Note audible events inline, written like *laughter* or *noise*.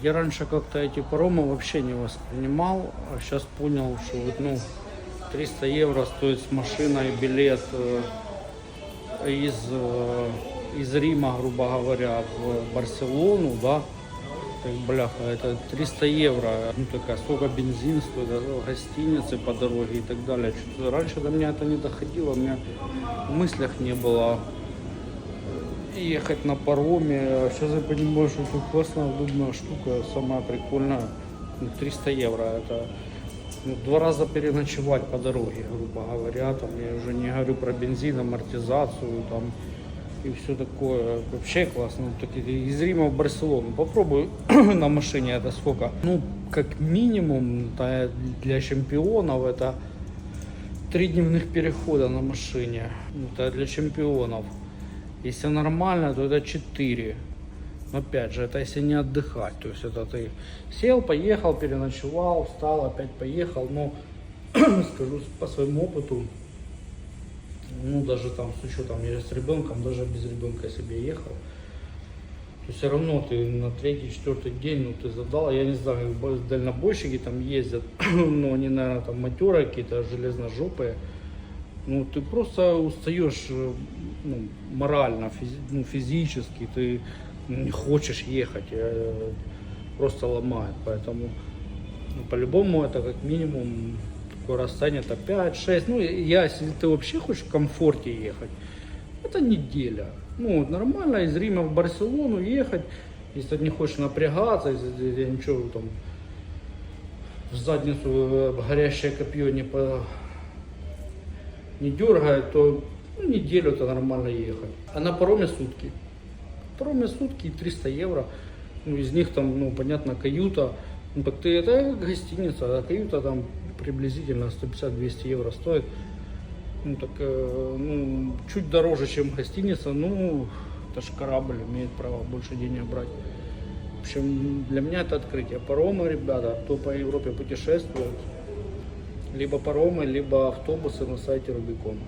Я раньше как-то эти паромы вообще не воспринимал, а сейчас понял, что вот, ну, 300 евро стоит с машиной билет э, из, э, из Рима, грубо говоря, в Барселону, да, так, бляха, это 300 евро, ну такая, сколько бензин стоит, а, гостиницы по дороге и так далее. Раньше до меня это не доходило, у меня в мыслях не было ехать на пароме. Сейчас я понимаю, что это классная, удобная штука, самая прикольная. Ну, 300 евро это ну, два раза переночевать по дороге, грубо говоря. Там, я уже не говорю про бензин, амортизацию там, и все такое. Вообще классно. Ну, так и из Рима в Барселону. Попробую *clears throat* на машине это сколько? Ну, как минимум для чемпионов это три дневных перехода на машине. Ну, Это для чемпионов. Если нормально, то это 4. Но опять же, это если не отдыхать. То есть это ты сел, поехал, переночевал, встал, опять поехал. Но *clears throat* скажу по своему опыту, ну даже там с учетом я с ребенком, даже без ребенка себе ехал. То все равно ты на третий, четвертый день, ну ты задал, я не знаю, дальнобойщики там ездят, *clears throat* но они, наверное, там матерые какие-то, железножопые. Ну, ты просто устаешь э, ну, морально, физи- ну, физически, ты не хочешь ехать, э, просто ломает. Поэтому ну, по-любому это как минимум такое расстояние это 5-6. Ну, я, если ты вообще хочешь в комфорте ехать, это неделя. Ну, нормально из Рима в Барселону ехать, если ты не хочешь напрягаться, если ты ничего там в задницу э, горящее копье не по не дергает, то ну, неделю это нормально ехать. А на пароме сутки. Пароме сутки и 300 евро. Ну, из них там, ну, понятно, каюта. Ну, так ты, это гостиница, а каюта там приблизительно 150-200 евро стоит. Ну, так, э, ну, чуть дороже, чем гостиница, ну, это же корабль, имеет право больше денег брать. В общем, для меня это открытие. Паромы, ребята, кто по Европе путешествует, либо паромы, либо автобусы на сайте Рубикон.